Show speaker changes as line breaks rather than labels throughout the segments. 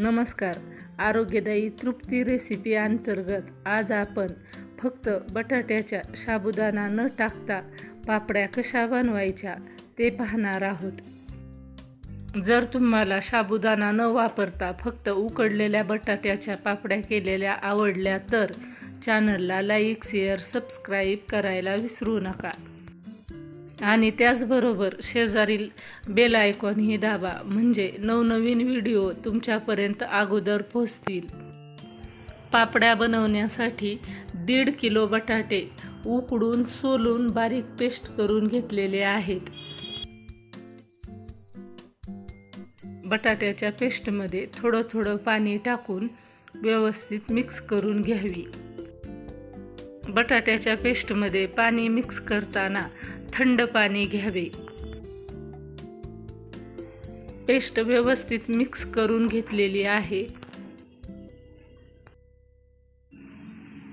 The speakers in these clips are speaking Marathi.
नमस्कार. आरोग्यदायी तृप्ती रेसिपी अंतर्गत आज आपण फक्त बटाट्याच्या साबुदाणा न टाकता पापड्या कशा बनवायच्या ते पाहणार आहोत. जर तुम्हाला साबुदाणा न वापरता फक्त उकडलेल्या बटाट्याच्या पापड्या केलेल्या आवडल्या तर चॅनलला लाईक शेअर सबस्क्राईब करायला विसरू नका. आणि त्याचबरोबर शेजारील बेल आयकॉनही दाबा. म्हणजे नवनवीन व्हिडिओ तुमच्यापर्यंत अगोदर पोहोचतील. पापड्या बनवण्यासाठी दीड किलो बटाटे उकडून सोलून बारीक पेस्ट करून घेतलेले आहेत. बटाट्याच्या पेस्टमध्ये थोडं थोडं पाणी टाकून व्यवस्थित मिक्स करून घ्यावी. बटाट्याच्या पेस्टमध्ये पाणी मिक्स करताना थंड पाणी घ्यावे. पेस्ट व्यवस्थित मिक्स करून घेतलेली आहे.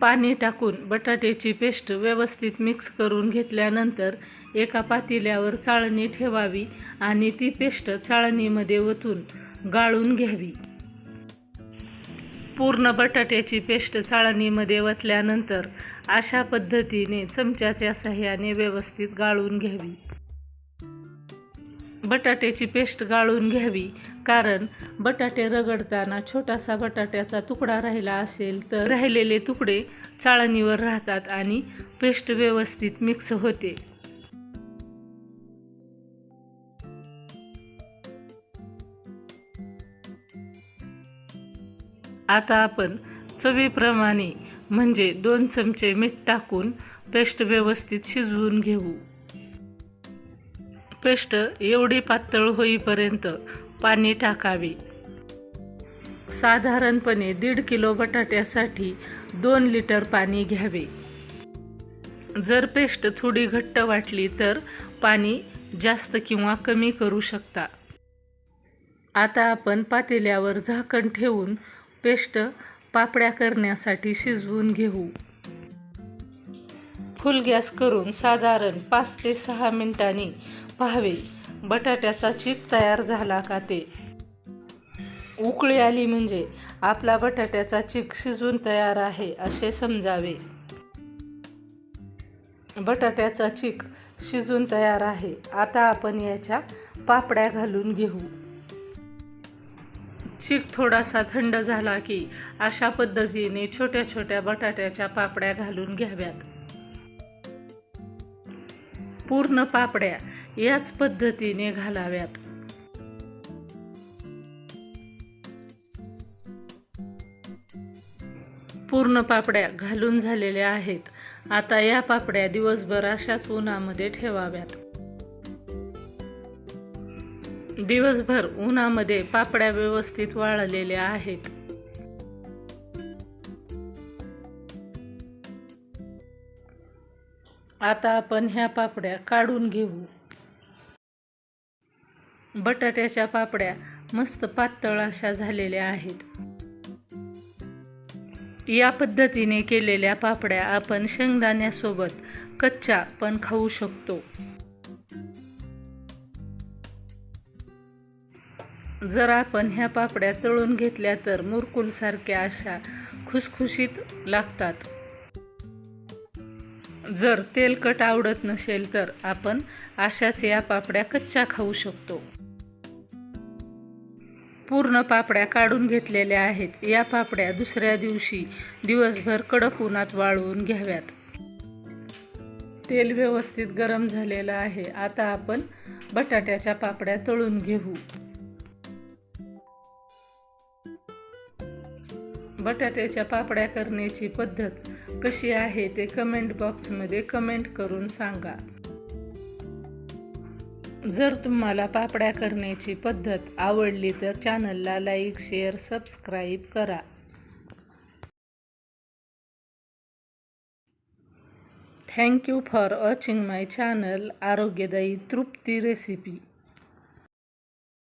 पाणी टाकून बटाट्याची पेस्ट व्यवस्थित मिक्स करून घेतल्यानंतर एका पातेल्यावर चाळणी ठेवावी आणि ती पेस्ट चाळणीमध्ये ओतून गाळून घ्यावी. पूर्ण बटाट्याची पेस्ट चाळणीमध्ये ओतल्यानंतर अशा पद्धतीने चमच्याच्या सहाय्याने व्यवस्थित गाळून घ्यावी. बटाट्याची पेस्ट गाळून घ्यावी. कारण बटाटे रगडताना छोटासा बटाट्याचा तुकडा राहिला असेल तर राहिलेले तुकडे चाळणीवर राहतात आणि पेस्ट व्यवस्थित मिक्स होते. आता आपण चवीप्रमाणे म्हणजे दोन चमचे मीठ टाकून पेस्ट व्यवस्थित शिजवून घेऊ. पेस्ट एवढी पातळ होईपर्यंत पाणी टाकावे. साधारणपणे दीड किलो बटाट्यासाठी दोन लिटर पाणी घ्यावे. जर पेस्ट थोडी घट्ट वाटली तर पाणी जास्त किंवा कमी करू शकता. आता आपण पातेल्यावर झाकण ठेवून पेस्ट पापड्या करण्यासाठी शिजवून घेऊ. फुल गॅस करून साधारण पाच ते सहा मिनिटांनी पाहावे. बटाट्याचा चीक तयार झाला का ते? उकळी आली म्हणजे आपला बटाट्याचा चीक शिजून तयार आहे असे समजावे. बटाट्याचा चीक शिजून तयार आहे. आता आपण याच्या पापड्या घालून घेऊ. चीक थोडासा थंड झाला की अशा पद्धतीने छोट्या छोट्या बटाट्याच्या पापड्या घालून घ्याव्यात. पूर्ण पापड्या याच पद्धतीने घालाव्यात. पूर्ण पापड्या घालून झालेल्या आहेत. आता या पापड्या दिवसभर अशाच उन्हामध्ये ठेवाव्यात. दिवसभर उन्हामध्ये पापड्या व्यवस्थित वाळलेल्या आहेत. आता आपण ह्या पापड्या काढून घेऊ. बटाट्याच्या पापड्या मस्त पातळ अशा झालेल्या आहेत. या पद्धतीने केलेल्या पापड्या आपण शेंगदाण्यासोबत कच्च्या पण खाऊ शकतो. जर आपण ह्या पापड्या तळून घेतल्या तर मुरकुलसारख्या अशा खुसखुशीत लागतात. जर तेलकट आवडत नसेल तर आपण अशाच या पापड्या कच्च्या खाऊ शकतो. पूर्ण पापड्या काढून घेतलेल्या आहेत. या पापड्या दुसऱ्या दिवशी दिवसभर कडक उन्हात वाळवून घ्याव्यात. तेल व्यवस्थित गरम झालेलं आहे. आता आपण बटाट्याच्या पापड्या तळून घेऊ. बटाट्याच्या पापड्या करण्याची पद्धत कशी आहे ते कमेंट बॉक्समध्ये कमेंट करून सांगा. जर तुम्हाला पापड्या करण्याची पद्धत आवडली तर चॅनलला लाईक शेअर सबस्क्राईब करा. Thank you for watching my channel आरोग्यदायी तृप्ती रेसिपी